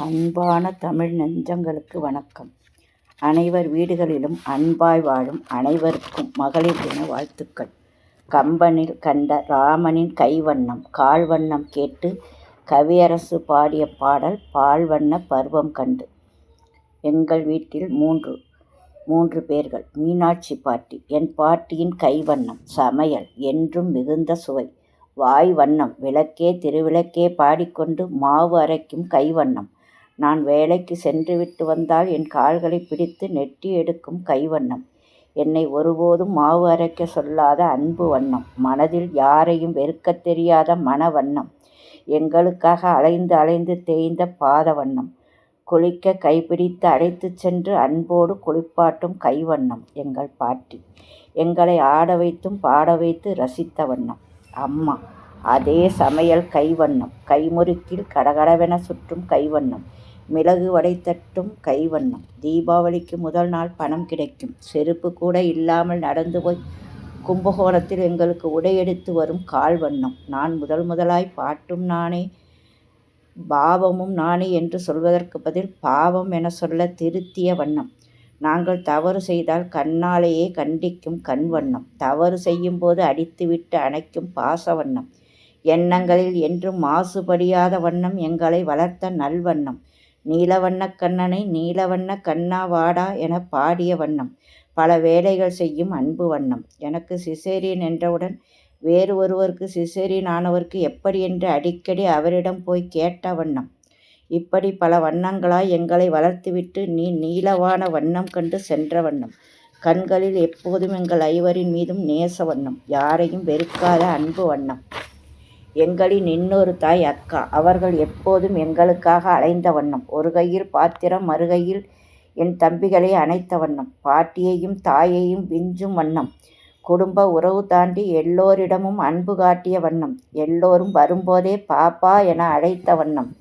அன்பான தமிழ் நெஞ்சங்களுக்கு வணக்கம். அனைவர் வீடுகளிலும் அன்பாய் வாழும் அனைவருக்கும் மகளிர் தின வாழ்த்துக்கள். கம்பனில் கண்ட ராமனின் கைவண்ணம் கால்வண்ணம் கேட்டு கவியரசு பாடிய பாடல் பால்வண்ண பருவம் கண்டு. எங்கள் வீட்டில் மூன்று மூன்று பேர்கள். மீனாட்சி பாட்டி என் பாட்டியின் கைவண்ணம் சமையல் என்றும் மிகுந்த சுவை. வாய் வண்ணம் விளக்கே திருவிளக்கே பாடிக்கொண்டு மாவு அரைக்கும் கைவண்ணம். நான் வேலைக்கு சென்றுவிட்டு வந்தால் என் கால்களை பிடித்து நெட்டி எடுக்கும் கைவண்ணம். என்னை ஒருபோதும் மாவு அரைக்க சொல்லாத அன்பு வண்ணம். மனதில் யாரையும் வெறுக்கத் தெரியாத மன வண்ணம் எங்களுக்காக அலைந்து அலைந்து தேய்ந்த பாத வண்ணம் குளிக்க கைப்பிடித்து அழைத்து சென்று அன்போடு குளிப்பாட்டும் கைவண்ணம். எங்கள் பாட்டி. எங்களை ஆட வைத்தும் பாட வைத்து ரசித்த வண்ணம். அம்மா அதே சமையல் கைவண்ணம். கைமுறுக்கில் கடகடவென சுற்றும் கைவண்ணம். மிளகு வடை தட்டும் கைவண்ணம். தீபாவளிக்கு முதல் நாள் பணம் கிடைக்கும். செருப்பு கூட இல்லாமல் நடந்து போய் கும்பகோணத்தில் எங்களுக்கு உடையெடுத்து வரும் கால் வண்ணம் நான் முதல் முதலாய் பாட்டும் நானே பாவமும் நானே என்று சொல்வதற்கு பதில் பாவம் என சொல்ல திருத்திய வண்ணம். நாங்கள் தவறு செய்தால் கண்ணாலேயே கண்டிக்கும் கண் வண்ணம் தவறு செய்யும் போது அடித்துவிட்டு அணைக்கும் பாச வண்ணம் எண்ணங்களில் என்றும் மாசுபடியாத வண்ணம் எங்களை வளர்த்த நல்வண்ணம். நீலவண்ணக் கண்ணனை நீலவண்ண கண்ணா வாடா என பாடிய வண்ணம். பல வேலைகள் செய்யும் அன்பு வண்ணம். எனக்கு சிசேரியன் என்றவுடன் வேறு ஒருவருக்கு சிசேரியன் ஆனவருக்கு எப்படி என்று அடிக்கடி அவரிடம் போய் கேட்ட வண்ணம். இப்படி பல வண்ணங்களாய் எங்களை வளர்த்துவிட்டு நீ நீலவான வண்ணம் கண்டு சென்ற வண்ணம். கண்களில் எப்போதும் எங்கள் ஐவரின் மீதும் நேச வண்ணம். யாரையும் வெறுக்காத அன்பு வண்ணம். எங்களின் இன்னொரு தாய் அக்கா. அவர்கள் எப்போதும் எங்களுக்காக அலைந்த வண்ணம். ஒரு கையில் பாத்திரம் மறுகையில் என் தம்பிகளை அணைத்த வண்ணம். பாட்டியையும் தாயையும் விஞ்சும் வண்ணம். குடும்ப உறவு தாண்டி எல்லோரிடமும் அன்பு காட்டிய வண்ணம். எல்லோரும் வரும்போதே பாப்பா என அழைத்த வண்ணம்.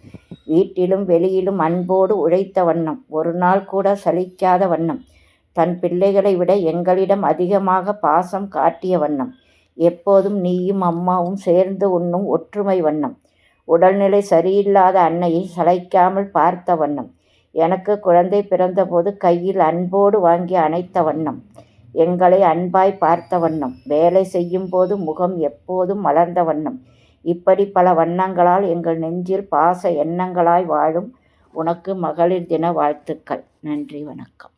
வீட்டிலும் வெளியிலும் அன்போடு உழைத்த வண்ணம். ஒரு நாள் கூட சலிக்காத வண்ணம். தன் பிள்ளைகளை விட எங்களிடம் அதிகமாக பாசம் காட்டிய வண்ணம். எப்போதும் நீயும் அம்மாவும் சேர்ந்து உண்ணும் ஒற்றுமை வண்ணம். உடல்நிலை சரியில்லாத அன்னையை சளைக்காமல் பார்த்த வண்ணம். எனக்கு குழந்தை பிறந்தபோது கையில் அன்போடு வாங்கி அணைத்த வண்ணம். எங்களை அன்பாய் பார்த்த வண்ணம். வேலை செய்யும் போது முகம் எப்போதும் மலர்ந்த வண்ணம். இப்படி பல வண்ணங்களால் எங்கள் நெஞ்சில் பாச எண்ணங்களாய் வாழும் உனக்கு மகளிர் தின வாழ்த்துக்கள். நன்றி வணக்கம்.